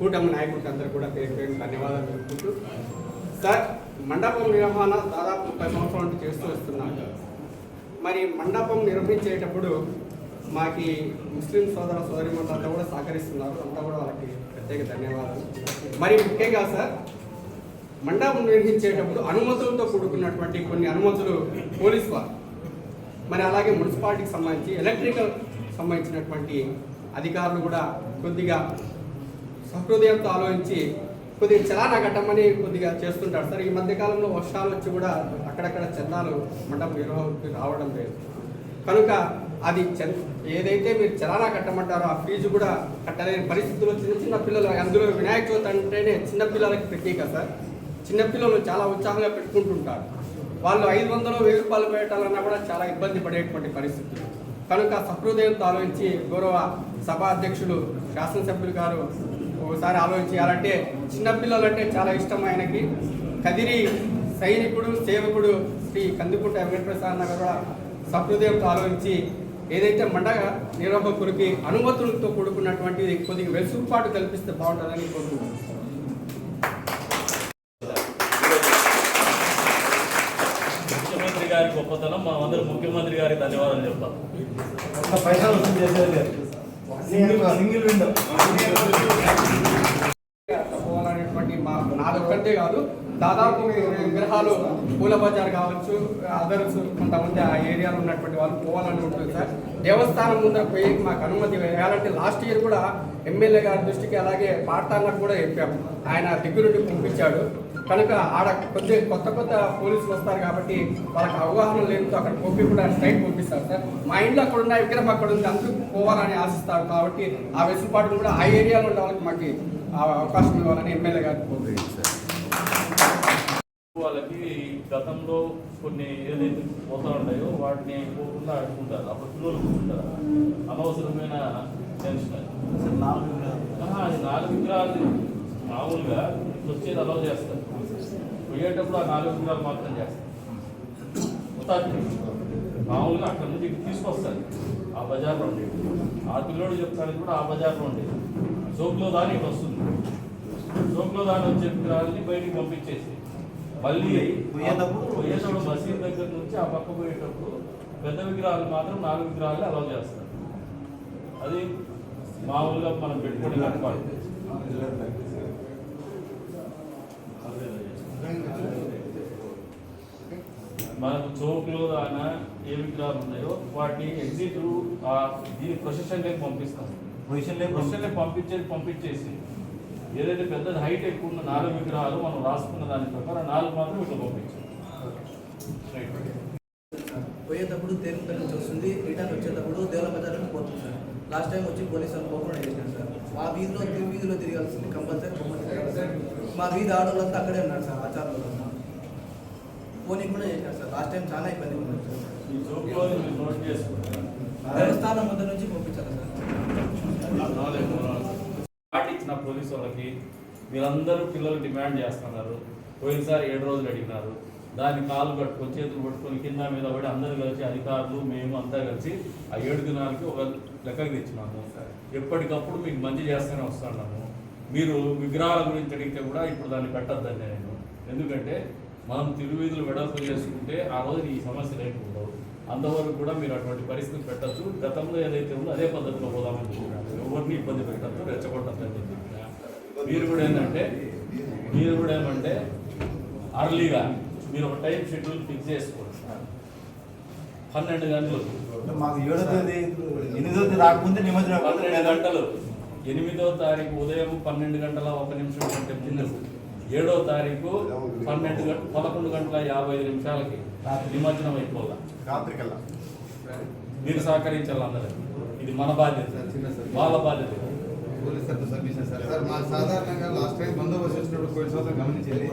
కూటమి నాయకుడికి అందరూ కూడా పేరు పేరు ధన్యవాదాలు తెలుపుకుంటూ. సార్ మండపం నిర్వహణ దాదాపు ముప్పై సంవత్సరాల నుంచి చేస్తూ వస్తున్నాను మరి మండపం నిర్వహించేటప్పుడు మాకి ముస్లిం సోదర సోదరిమంతా కూడా సహకరిస్తున్నారు. అంతా కూడా వాళ్ళకి ప్రత్యేక ధన్యవాదాలు. మరి ముఖ్యంగా సార్ మండపం నిర్వహించేటప్పుడు అనుమతులతో కూడుకున్నటువంటి కొన్ని అనుమతులు పోలీస్ వారు. మరి అలాగే మున్సిపాలిటీకి సంబంధించి ఎలక్ట్రికల్ సంబంధించినటువంటి అధికారులు కూడా కొద్దిగా సహృదయంతో ఆలోచించి కొద్దిగా చలానా కట్టమని కొద్దిగా చేస్తుంటారు. సార్ ఈ మధ్యకాలంలో వర్షాలు వచ్చి కూడా అక్కడక్కడ చందాలు మండపం నిర్వహణకి రావడం లేదు. కనుక అది ఏదైతే మీరు చలానా కట్టమంటారో ఆ ఫీజు కూడా కట్టలేని పరిస్థితులు చిన్న చిన్న పిల్లలు అందులో వినాయక చవితి అంటేనే చిన్నపిల్లలకి ప్రత్యేక సార్. చిన్నపిల్లలు చాలా ఉత్సాహంగా పెట్టుకుంటుంటారు. వాళ్ళు ఐదు వందలు వెయ్యి రూపాయలు పెట్టాలన్నా కూడా చాలా ఇబ్బంది పడేటువంటి పరిస్థితులు కనుక సహృదయంతో ఆలోచించి గౌరవ సభా అధ్యక్షులు శాసనసభ్యులు గారు ఒకసారి ఆలోచించాలంటే చిన్నపిల్లలు అంటే చాలా ఇష్టం ఆయనకి. కదిరి సైనికుడు సేవకుడు శ్రీ కందుకుంట వెంకటప్రసాద్ నగర్ కూడా సహృదయంతో ఆలోచించి ఏదైతే మండగ నిర్వాహకులకి అనుమతులతో కూడుకున్నటువంటి కొద్దిగా వెసులుబాటు కల్పిస్తే బాగుంటుందని కోరుకుంటున్నాను. ముఖ్యమంత్రి గారి గొప్పతనం మనం అందరం ముఖ్యమంత్రి గారికి ధన్యవాదాలు చెప్తాం. ఒక్క పైసా వసూలు చేసేది లేదు సింగిల్ విండో. మా నాదొక్కటే కాదు దాదాపు విగ్రహాలు పూల బజార్ కావచ్చు అదర్స్ కొంతమంది ఆ ఏరియాలో ఉన్నటువంటి వాళ్ళు పోవాలని ఉంటుంది సార్. దేవస్థానం ముందర పోయి మాకు అనుమతి వేయాలంటే లాస్ట్ ఇయర్ కూడా ఎమ్మెల్యే గారి దృష్టికి అలాగే పాడతానికి కూడా చెప్పాము. ఆయన దగ్గరుండి పంపించాడు. కనుక ఆడ కొద్ది కొత్త కొత్త పోలీసులు వస్తారు కాబట్టి వాళ్ళకి అవగాహన లేనితో అక్కడ పంపి కూడా స్ట్రైట్ పంపిస్తారు సార్. మా ఇంట్లో అక్కడ ఉన్న విగ్రహం అక్కడ ఉంది. అందుకు పోవాలని ఆశిస్తారు కాబట్టి ఆ వెసులుబాటును కూడా ఆ ఏరియాలో ఉన్న వాళ్ళకి మాకు ఆ అవకాశం ఇవ్వాలని ఎమ్మెల్యే గారికి కోరుతున్నాను సార్. వాళ్ళకి గతంలో కొన్ని ఏదైతే పోతా ఉంటాయో వాటిని పోకుండా అడుగుకుంటారు అప్పుడు పిల్లలు కూర్చుంటారు అనవసరమైన టెన్షన్ నాలుగు విగ్రహాలు. మామూలుగా వచ్చేది అలౌ చేస్తారు. పోయేటప్పుడు ఆ నాలుగు విగ్రహాలు మాత్రం చేస్తారు మొత్తానికి మామూలుగా అక్కడ నుంచి ఇటు తీసుకొస్తారు. ఆ బజార్లో ఉండేది. ఆ పిల్లోడు చెప్తానికి కూడా ఆ బజార్లో ఉండేది. జోకులో దాని వస్తుంది. జోకులో దాని వచ్చే విగ్రహాలని బయటికి పంపించేసి మళ్ళీ పోయేటప్పుడు? పోయేటప్పుడు మసీద్ దగ్గర నుంచి ఆ పక్క పోయేటప్పుడు పెద్ద విగ్రహాలు మాత్రం నాలుగు విగ్రహాలు అలౌ చేస్తారు. అది మామూలుగా మనం పెట్టుకునే కట్టుకోవాలి మనకు చౌక్లో దాన ఏ విగ్రహాలు ఉన్నాయో వాటిని ఎగ్జిట్ ఆ దీని ప్రొసెషన్లోకి పంపిస్తాం. పొజిషన్ ప్రొసెషన్లోకి పంపించేది పంపించేసి ఏదైతే పెద్ద హైట్ ఎక్కువ ఉన్న నాలుగు విగ్రహాలు మనం రాసుకున్న దాని ప్రకారం నాలుగు మాత్రం ఇట్లా పంపించాం. పోయేటప్పుడు తేరుపల్లి నుంచి వస్తుంది రిటర్న్ వచ్చేటప్పుడు దేవుల బజార్ నుంచి పోతుంది సార్. లాస్ట్ టైం వచ్చి పోలీసు వాళ్ళు పోకుండా చేశారు సార్. మా వీధిలో తిరు వీధిలో తిరగాల్సింది కంపల్సరీ పొమ్మని తిరగాలి సార్ మా వీధి ఆడవాళ్ళంతా అక్కడే ఉన్నారు సార్ ఆచారంలో పోనీ కూడా చేశారు సార్. లాస్ట్ టైం చాలా ఇబ్బంది దేవస్థానం ముందు నుంచి పంపించాలి సార్. పాటించిన పోలీసు వాళ్ళకి వీళ్ళందరూ పిల్లలు డిమాండ్ చేస్తున్నారు. పోయినసారి ఏడు రోజులు అడిగినారు. దాన్ని కాలు కట్టుకొని చేతులు పట్టుకొని కింద మీద పడి అందరూ కలిసి అధికారులు మేము అంతా కలిసి ఆ ఏడు దినాలకి ఒక లెక్కకి తెచ్చినాము. ఎప్పటికప్పుడు మీకు మంచి చేస్తూనే వస్తున్నాము మీరు విగ్రహాల గురించి అడిగితే కూడా ఇప్పుడు దాన్ని పెట్టద్దండి నేను ఎందుకంటే మనం తిరువీధులు వెడల్పు చేసుకుంటే ఆ రోజు ఈ సమస్యలు ఏమి ఉండవు అంతవరకు కూడా మీరు అటువంటి పరిస్థితి పెట్టచ్చు గతంలో ఏదైతే ఉందో అదే పద్ధతిలో పోదామని చెప్పినారు. ఎవరిని ఇబ్బంది పెట్టద్దు రెచ్చగొట్టద్దు అని చెప్పి మీరు కూడా ఏంటంటే మీరు కూడా ఏమంటే అర్లీగా మీరు ఒక టైం షెడ్యూల్ ఫిక్స్ చేసుకోండి. పన్నెండు గంటలు. మాకు ఏడో తేదీ ఎనిమిదో రాకముందే నిమజ్జనం పన్నెండు గంటలు. ఎనిమిదో తారీఖు ఉదయం పన్నెండు గంటల ఒక నిమిషం కంటే ముందు ఏడో తారీఖు పన్నెండు గంట పదకొండు గంటల యాభై ఐదు నిమిషాలకి నిమజ్జనం అయిపోదా? రాత్రికల్లా. మీరు సహకరించాలి అందరూ. ఇది మన బాధ్యత. వాళ్ళ బాధ్యత. సార్ మా సాధారణంగా లాస్ట్ టైం బందోబస్తు వచ్చినప్పుడు సంవత్సరం గమనించేది.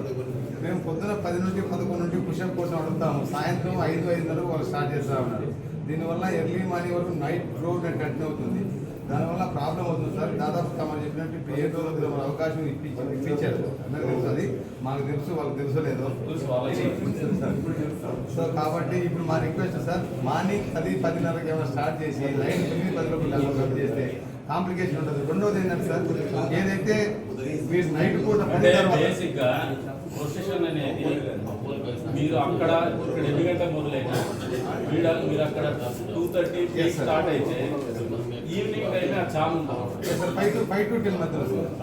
మేము పొద్దున పది నుండి పదకొండు నుండి పుషప్ కోసం అడుగుతాము. సాయంత్రం ఐదు ఐదున్నర వాళ్ళు స్టార్ట్ చేస్తా ఉన్నారు. దీనివల్ల ఎర్లీ మార్నింగ్ వరకు నైట్ రోడ్ కంటిన్యూ అవుతుంది. దానివల్ల ప్రాబ్లం అవుతుంది సార్. దాదాపు తమరు చెప్పినట్టు ఇప్పుడు ఏ రోజు తమరు అవకాశం ఇప్పించి ఇప్పించారు. అందరికి తెలుసు అది మాకు తెలుసు వాళ్ళకి తెలుసు. లేదో తెలుసు వాళ్ళకి. సో కాబట్టి ఇప్పుడు మా రిక్వెస్ట్ సార్ మార్నింగ్ పది పదిన్నరకి ఏమైనా స్టార్ట్ చేసి నైట్ తొమ్మిది పది లోపల చేస్తే కాంప్లికేషన్ ఉంటుంది. రెండోది ఏంటంటే సార్ ఏదైతే మీరు నైట్ పూట తర్వాత అనేది మీరు అక్కడ ఇక్కడ ఎన్ని గంటలకు మొదలైన మీరు అక్కడ టూ థర్టీ. స్టార్ట్ అయితే ఈవినింగ్ టైమే ఆ చామ్ ఉంటుంది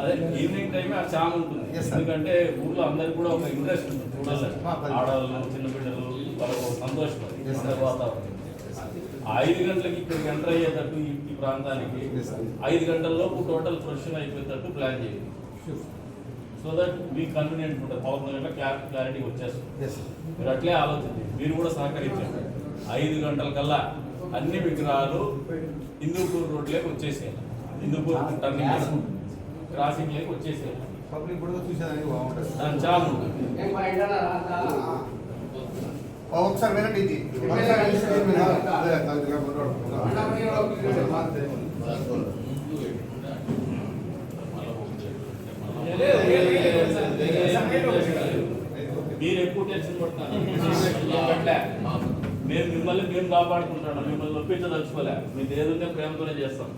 అదే ఈవినింగ్ టైమే ఆ చామ్ ఉంటుంది. ఎందుకంటే ఊర్లో అందరికి కూడా ఒక ఇంట్రెస్ట్ ఉంటుంది. పని. ఆడవాళ్ళు చిన్న బిడ్డలు వాళ్ళకు సంతోషం. వాతావరణం. ఐదు గంటలకి ఇక్కడికి ఎంటర్ అయ్యేటట్టు ఈ ప్రాంతానికి. ఐదు గంటల్లోపు టోటల్ ప్రొఫెషన్ అయిపోయేటట్టు ప్లాన్ చేయండి. సో దట్ మీకు కన్వీనియంట్ ఉంటుంది పదకొండు గంటల క్లారిటీ వచ్చేస్తుంది ఎస్ మీరు అట్లే ఆలోచించండి మీరు కూడా సహకరించండి ఐదు గంటల కల్లా అన్ని విగ్రహాలు హిందూపూర్ రోడ్లోకి వచ్చేసేయాలి హిందూపూర్ టర్నింగ్ క్రాసింగ్ లేకి వచ్చేసేయాలి పబ్లిక్ కూడా చూసేదానికి బాగుంటుంది దాని చాలా ఉంటుంది ఒకసారి వినండి ఇది అదే, కొద్దిగా ముందు మీరు ఎక్కువ టెన్షన్ పడతారు. మేము మిమ్మల్ని మేము కాపాడుకుంటాను మిమ్మల్ని ఒప్పించదలుచుకోలే మీకు ఏదుంటే ప్రేమతోనే చేస్తాం.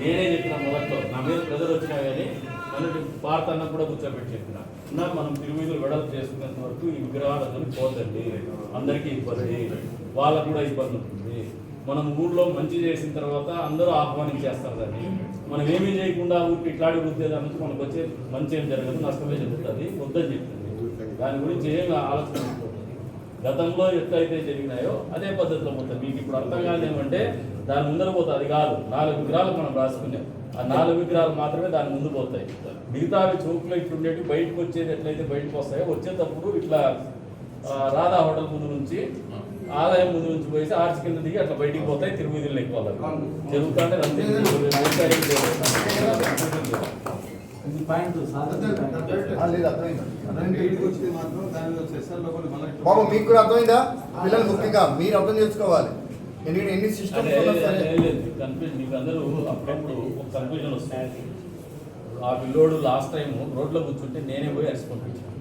నేనే చెప్పిన మొదట్లో నా మీద ప్రజలు వచ్చినా కానీ నన్ను భారత అన్న కూడా కూర్చోబెట్టి చెప్పిన నా మనం తిరుమల వెడల్పు చేసుకునేంత వరకు ఈ విగ్రహాలతో పోతండి. అందరికీ ఇబ్బంది. వాళ్ళకు కూడా ఇబ్బంది ఉంటుంది. మనం ఊళ్ళో మంచి చేసిన తర్వాత అందరూ ఆహ్వానించేస్తారు దాన్ని. మనం ఏమీ చేయకుండా ఊరికి ఇట్లాడి వృద్ధి దానికి మనకు వచ్చే మంచి ఏం జరగదు నష్టమే జరుగుతుంది వద్దని చెప్తుంది. దాని గురించి ఏం ఆలోచించకూడదు గతంలో ఎట్లయితే జరిగినాయో అదే పద్ధతిలో పోతుంది మీకు ఇప్పుడు అర్థం కాదు ఏమంటే దాని ముందర పోతుంది అది కాదు నాలుగు విగ్రహాలు మనం రాసుకున్నాం. ఆ నాలుగు విగ్రహాలు మాత్రమే దాని ముందు పోతాయి. మిగతావి చౌకులో ఇట్లా ఉండేవి బయటకు వచ్చేది ఎట్లయితే బయటకు వస్తాయో వచ్చేటప్పుడు ఇట్లా రాధా హోటల్ ముందు నుంచి ఆలయం ముందు నుంచి పోయి ఆర్చి కింద దిగి అట్లా బయటికి పోతాయి తిరుమల ఎక్కువ జరుగుతుంటే బాబు మీకు కూడా అర్థమైందా? పిల్లలు ముఖ్యంగా మీరు అర్థం చేసుకోవాలి. ఎందుకంటే ఎన్ని సరే. కన్ఫ్యూజన్ మీకు అందరూ అప్పుడప్పుడు ఒక కన్ఫ్యూజన్ వస్తుంది. ఆ పిల్లోడు లాస్ట్ టైం రోడ్లో కూర్చుంటే నేనే పోయి అరిసి పంపించాను.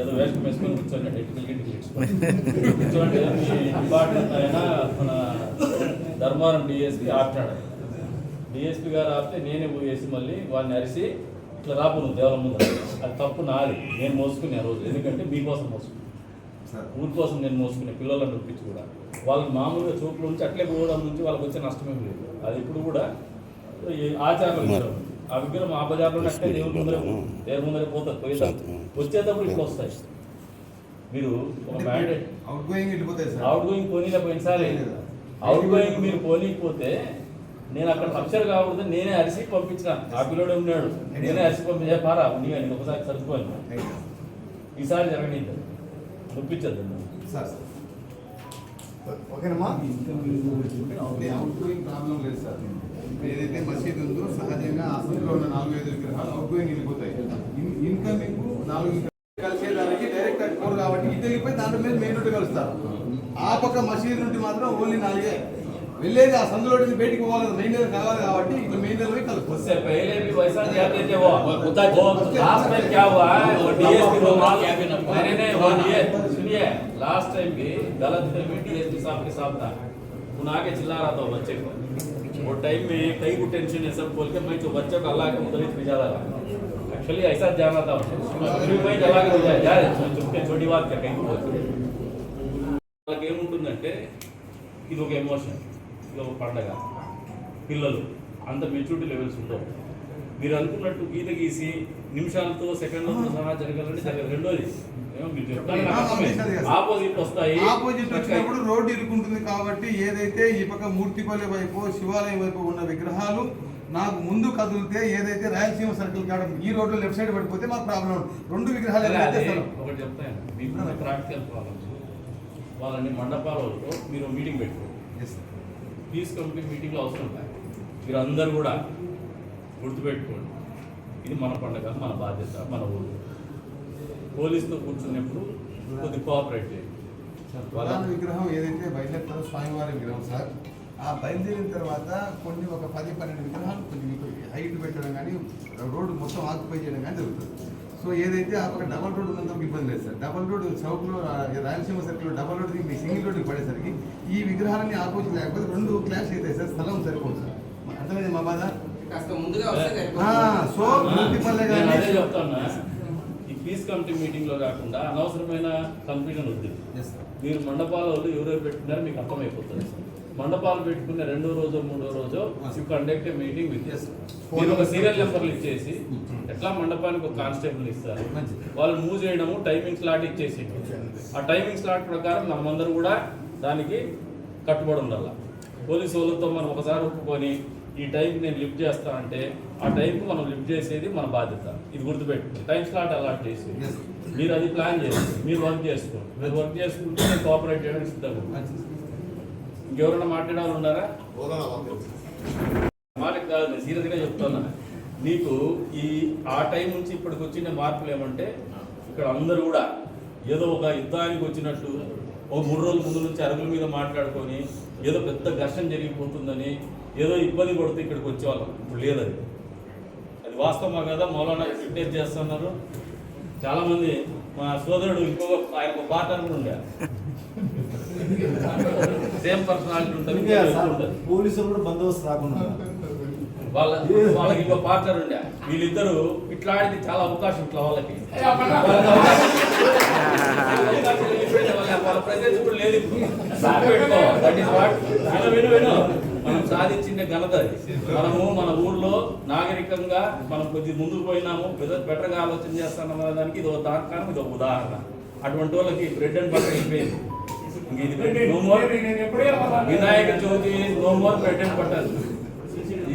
ఏదో వేస్ట్ వేసుకొని కూర్చోండి గిట్టుకు కూర్చోండి డిపార్ట్మెంట్ అయినా మన ధర్మవరం డిఎస్పీ ఆపినాడు డిఎస్పీ గారు ఆపితే నేనే పోయేసి మళ్ళీ వాడిని అరిసి ఇట్లా రాపు నువ్వు ముందు. అది తప్పు నాది. నేను మోసుకునే ఆ రోజు. ఎందుకంటే మీకోసం మోసుకున్నాను సార్. ఊరి కోసం నేను మోసుకునే పిల్లలను నొప్పించి కూడా. వాళ్ళకి మామూలుగా చూపుల నుంచి అట్లే పోవడం నుంచి వాళ్ళకి వచ్చే నష్టమేం లేదు. అది ఇప్పుడు కూడా ఆచారం ఆ విగ్రహం ఆ బజార్లో అట్లే దేవుడి ముందరే దేవుడి ముందరే పోతుంది వచ్చేటప్పుడు ఇట్లా వస్తాయి. మీరు ఒక మ్యాండేట్ అవుట్ గోయింగ్ వెళ్ళిపోతాయి సార్. అవుట్ గోయింగ్ పోనీలే పోయినసారి అవుట్ గోయింగ్ మీరు పోనీకపోతే నేను అక్కడ పక్షర్ కాకూడదు నేనే అరిసి పంపించిన. ఆ పిల్లోడే ఉన్నాడు. నేనే అరిసి పంపించే పారా ఉండిగా నేను ఒకసారి సర్దుకోను. ఈసారి జరగనిద్దాం నొప్పించద్దు సార్ ఓకేనమ్మా? అవుట్ గోయింగ్ ప్రాబ్లం లేదు సార్. ఏదైతే మసీద్ ఉందో సహజంగా ఆ సందులో ఉన్న నాలుగు ఐదు విగ్రహాలు అవుట్ గోయింగ్ వెళ్ళిపోతాయి ఇన్- ఇన్కమింగ్ నాలుగు విగ్రహాలు కలిసేదానికి డైరెక్ట్ అది కోరు కాబట్టి ఇది వెళ్ళిపోయి దాంట్లో మీద మెయిన్ రోడ్డు కలుస్తారు ఆ పక్క మసీద్ నుండి మాత్రం ఓన్లీ నాలుగే వెళ్ళేది ఆ సందులో నుంచి బయటికి పోవాలి మెయిన్ రోడ్ కావాలి కాబట్టి ఇట్లా మెయిన్ రోడ్ పోయి కలుస్తారు उससे पहले भी वैसा जाते थे वो वो लास्ट टाइम क्या हुआ है वो डीएसपी को नहीं नहीं वो डीए सुनिए लास्ट टाइम भी गलत फहमी डीएसपी साहब के साथ था उन आके चिल्ला रहा था वो बच्चे को वो टाइम में कई को टेंशन है सब बोल के मैं जो बच्चों को अल्लाह के मुतलिक भिजा रहा एक्चुअली ऐसा जाना था फिर मैं अल्लाह के भिजा यार चुपके छोटी बात क्या कहीं बोल వాళ్ళకి ఏముంటుందంటే ఇది ఒక ఎమోషన్ ఇది ఒక పండగ పిల్లలు అంత మెచ్యూరిటీ లెవెల్స్ ఉండవు మీరు అనుకున్నట్టు గీత గీసి నిమిషాలతో సెకండ్లతో సహా జరగాలంటే జరగదు రెండోది. మీరు చెప్తాను ఆపోజిట్ వస్తాయి ఆపోజిట్ వచ్చినప్పుడు రోడ్డు ఇరుకుంటుంది కాబట్టి ఏదైతే ఈ పక్క మూర్తిపల్లి వైపు శివాలయం వైపు ఉన్న విగ్రహాలు నాకు ముందు కదిలితే ఏదైతే రాయలసీమ సర్కిల్ కాడ ఈ రోడ్లో లెఫ్ట్ సైడ్ పడిపోతే మాకు ప్రాబ్లం రెండు విగ్రహాలు. ఒకటి చెప్తాను మీకు ప్రాక్టికల్ ప్రాబ్లమ్స్. వాళ్ళని మండపాలతో మీరు మీటింగ్ పెట్టుకోండి. పీస్ కమిటీ మీటింగ్లో అవసరం మీరు అందరు కూడా గుర్తుపెట్టుకోండి. ఇది మన పండగ మన బాధ్యత మన ఊరు. పోలీసుతో కూర్చున్నప్పుడు కొద్ది కోఆపరేట్ చేయండి. విగ్రహం ఏదైతే బయలుదేరుతారో స్వామివారి విగ్రహం సార్ ఆ బయలుదేరిన తర్వాత కొన్ని ఒక పది పన్నెండు విగ్రహాలు కొంచెం హైట్ పెట్టడం కానీ రోడ్డు మొత్తం ఆక్యుపై చేయడం కానీ జరుగుతుంది. సో ఏదైతే ఆ పక్క డబల్ రోడ్ ఉన్నందుకు ఇబ్బంది లేదు సార్. డబల్ రోడ్ చౌక్లో రాయలసీమ సర్కిల్లో డబల్ రోడ్ మీ సింగిల్ రోడ్డుకి పడేసరికి ఈ విగ్రహాలన్నీ ఆపోజిట్ లేకపోతే రెండు క్లాష్ అవుతాయి సార్ స్థలం సరిపోదు సార్. అర్థమైంది మా బాధ? సో ఈ పీస్ కమిటీ మీటింగ్లో కాకుండా అనవసరమైన కన్ఫ్యూజన్ sir. మీరు మండపాల వాళ్ళు ఎవరెవరు పెట్టినారో మీకు అర్థమైపోతుంది. మండపాలు పెట్టుకునే రెండో రోజు మూడో రోజు యూ కండక్ట్ మీటింగ్ విత్. మీరు ఒక సీరియల్ నెంబర్లు ఇచ్చేసి ఎట్లా మండపానికి ఒక కానిస్టేబుల్ ఇస్తారు. వాళ్ళు మూవ్ చేయడము టైమింగ్ స్లాట్ ఇచ్చేసి. ఆ టైమింగ్ స్లాట్ ప్రకారం మనమందరూ కూడా దానికి కట్టుబడి ఉండాలి. పోలీసు వాళ్ళతో మనం ఒకసారి ఒప్పుకొని ఈ టైంకి నేను లిఫ్ట్ చేస్తా అంటే ఆ టైంకి మనం లిఫ్ట్ చేసేది మన బాధ్యత. ఇది గుర్తుపెట్టుకోండి టైం స్లాట్ అలాట్ చేసి. మీరు అది ప్లాన్ చేసి. మీరు వర్క్ చేసుకోండి మీరు వర్క్ చేసుకుంటే నేను కోఆపరేట్ చేయడానికి సిద్ధంగా. ఇంకెవరైనా మాట్లాడాలి ఉన్నారా మాట కాదు నేను సీరియస్గా చెప్తున్నా. నీకు ఈ ఆ టైం నుంచి ఇప్పటికి వచ్చిన మార్పులు ఏమంటే ఇక్కడ అందరూ కూడా ఏదో ఒక యుద్ధానికి వచ్చినట్టు ఓ మూడు రోజుల ముందు నుంచి అరుగుల మీద మాట్లాడుకొని ఏదో పెద్ద ఘర్షణ జరిగిపోతుందని ఏదో ఇబ్బంది పడుతూ ఇక్కడికి వచ్చేవాళ్ళం. ఇప్పుడు లేదు అది. అది వాస్తవమా కదా? మౌలానా ఫిట్నెస్ చేస్తున్నారు. చాలా మంది మా సోదరుడు ఇంకొక ఆయన ఒక పార్ట్నర్ కూడా ఉండే సేమ్ పర్సనాలిటీ ఉంటుంది. ఇంకా. పోలీసులు కూడా బందోబస్తు రాకుండా వాళ్ళ వాళ్ళకి ఇంకో పార్ట్నర్ ఉండే వీళ్ళిద్దరు ఇట్లా ఆడితే చాలా అవకాశం ఇట్లా వాళ్ళకి. వాళ్ళ- presence కూడా లేదు ఇప్పుడు. విను, విను. మనం సాధించిన ఘనత మనము మన ఊర్లో నాగరికంగా మనం కొద్ది ముందుకు పోయినాము బెటర్గా ఆలోచన చేస్తాం దానికి ఇది ఒక దానికారం ఇది ఒక ఉదాహరణ. అటువంటి వాళ్ళకి బ్రెడ్ అండ్ బటర్ అయిపోయింది. ఇది Vinayaka Chavithi no more bread and butter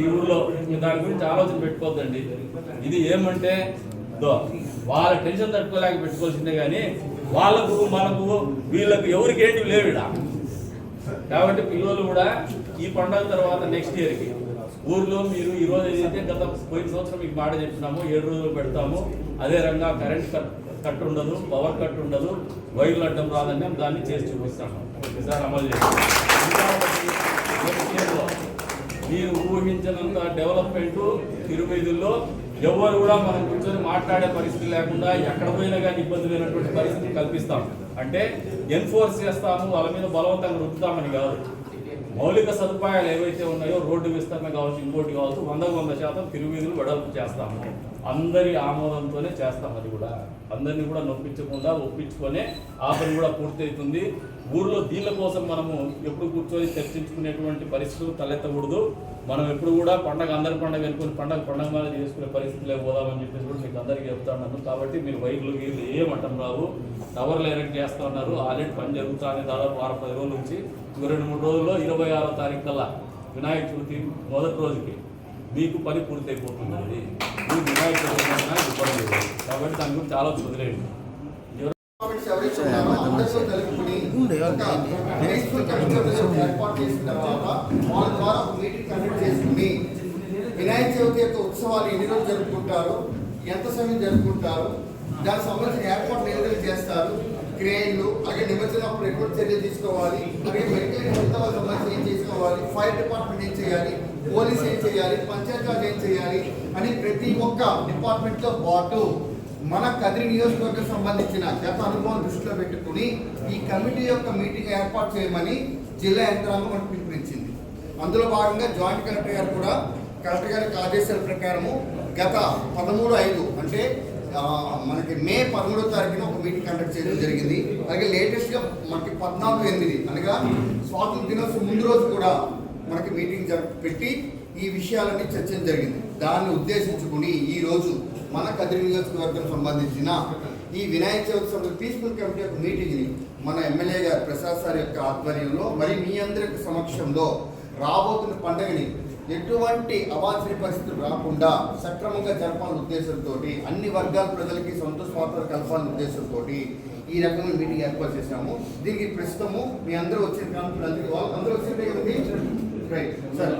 ఈ ఊర్లో దాని గురించి ఆలోచన పెట్టుకోవద్దండి. ఇది ఏమంటే దో వాళ్ళ టెన్షన్ తట్టుకోలేక పెట్టుకోవాల్సిందే కానీ వాళ్ళకు మనకు వీళ్ళకు ఎవరికి ఏంటి కాబట్టి పిల్లలు కూడా ఈ పండుగ తర్వాత నెక్స్ట్ ఇయర్కి ఊర్లో మీరు ఈ రోజు ఏదైతే గత పోయిన సంవత్సరం మీకు మాట చెప్పినామో ఏడు రోజులు పెడతాము. అదే రంగా కరెంట్ కట్ కట్ ఉండదు పవర్ కట్ ఉండదు. వైర్లు అడ్డం రాదని దాన్ని చేసి చూపిస్తాము. ఈసారి అమలు చేస్తాము మీరు ఊహించినంత డెవలప్మెంట్ తిరుమేదుల్లో ఎవరు కూడా మనం కూర్చొని మాట్లాడే పరిస్థితి లేకుండా ఎక్కడ పోయినా కానీ ఇబ్బంది లేనటువంటి పరిస్థితి కల్పిస్తాం. అంటే ఎన్ఫోర్స్ చేస్తాము వాళ్ళ మీద బలవంతంగా రుద్దుతామని కాదు. మౌలిక సదుపాయాలు ఏవైతే ఉన్నాయో రోడ్డు విస్తరణ కావచ్చు ఇంకోటి కావచ్చు వందకు వంద శాతం తిరువీధులు వెడల్పు చేస్తాము. అందరి ఆమోదంతోనే చేస్తాం అది కూడా. అందరినీ కూడా నొప్పించకుండా ఒప్పించుకొనే ఆ పని కూడా పూర్తవుతుంది ఊర్లో దీళ్ళ కోసం మనము ఎప్పుడు కూర్చొని చర్చించుకునేటువంటి పరిస్థితులు తలెత్తకూడదు. మనం ఎప్పుడు కూడా పండగ అందరి పండగ అనుకుని పండగ పండగ మీద చేసుకునే పరిస్థితులే పోదామని చెప్పేసి కూడా మీకు అందరికీ చెప్తాను కాబట్టి మీరు వైర్లు గీర్లు ఏమంటాం రావు. టవర్లు ఎరెక్ట్ చేస్తా ఉన్నారు. ఆల్రెడీ పని జరుగుతుంది దాదాపు వారం పది రోజుల నుంచి. ఇంకో రెండు మూడు రోజుల్లో ఇరవై ఆరో తారీఖు కల్లా వినాయక చవితి మొదటి రోజుకి మీకు పని పూర్తి అయిపోతుంది అది ఈ వినాయక చవితి ఇబ్బంది. కాబట్టి దాని గురించి ఆలోచన వదిలేయండి. ఎవరైతే ఉండే ఏర్పాటు చేసిన వాళ్ళ ద్వారా చేసుకుని వినాయక చవితి యొక్క ఉత్సవాలు ఎన్ని రోజులు జరుపుకుంటారు? ఎంత సమయం జరుపుకుంటారు? దానికి సంబంధించిన ఏర్పాట్లు ఏదైనా చేస్తారు? క్రేన్లు అలాగే నిమజ్జనప్పుడు ఎటువంటి చర్యలు తీసుకోవాలి? అలాగే మెడికల్ హెల్త్ సంబంధించి ఏం చేసుకోవాలి? ఫైర్ డిపార్ట్మెంట్ ఏం చేయాలి? పోలీస్ ఏం చేయాలి? పంచాయతీరాజ్ ఏం చేయాలి? అని ప్రతి ఒక్క డిపార్ట్మెంట్తో పాటు మన కదిరి నియోజకవర్గం సంబంధించిన గత అనుభవం దృష్టిలో పెట్టుకుని ఈ కమిటీ యొక్క మీటింగ్ ఏర్పాటు చేయమని జిల్లా యంత్రాంగం మనకు పిలుపునిచ్చింది. అందులో భాగంగా జాయింట్ కలెక్టర్ గారు కూడా కలెక్టర్ గారి ఆదేశాల ప్రకారము గత పదమూడు ఐదు అంటే మనకి మే పదమూడో తారీఖున ఒక మీటింగ్ కండక్ట్ చేయడం జరిగింది. అలాగే లేటెస్ట్గా మనకి పద్నాలుగు ఎనిమిది అనగా స్వాతంత్ర దినోత్సవం ముందు రోజు కూడా మనకి మీటింగ్ పెట్టి ఈ విషయాలన్నీ చర్చ జరిగింది. దాన్ని ఉద్దేశించుకుని ఈ రోజు మన కదిరి నియోజకవర్గం సంబంధించిన ఈ వినాయక చవితి సంబంధించిన పీస్ఫుల్ కమిటీ యొక్క మీటింగ్ని మన ఎమ్మెల్యే గారు ప్రసాద్ సార్ యొక్క ఆధ్వర్యంలో మరి మీ అందరి సమక్షంలో రాబోతున్న పండుగని ఎటువంటి అవాంఛనీయ పరిస్థితులు రాకుండా సక్రమంగా జరపాలనే ఉద్దేశంతో అన్ని వర్గాల ప్రజలకి సంతోష వార్తలు కలపాలనే ఉద్దేశంతో ఈ రకమైన మీటింగ్ ఏర్పాటు చేశాము. దీనికి ప్రస్తుతము మీ అందరూ వచ్చిన కాన్ఫిడెన్స్ అందరూ వచ్చిందే కదండి? Right sir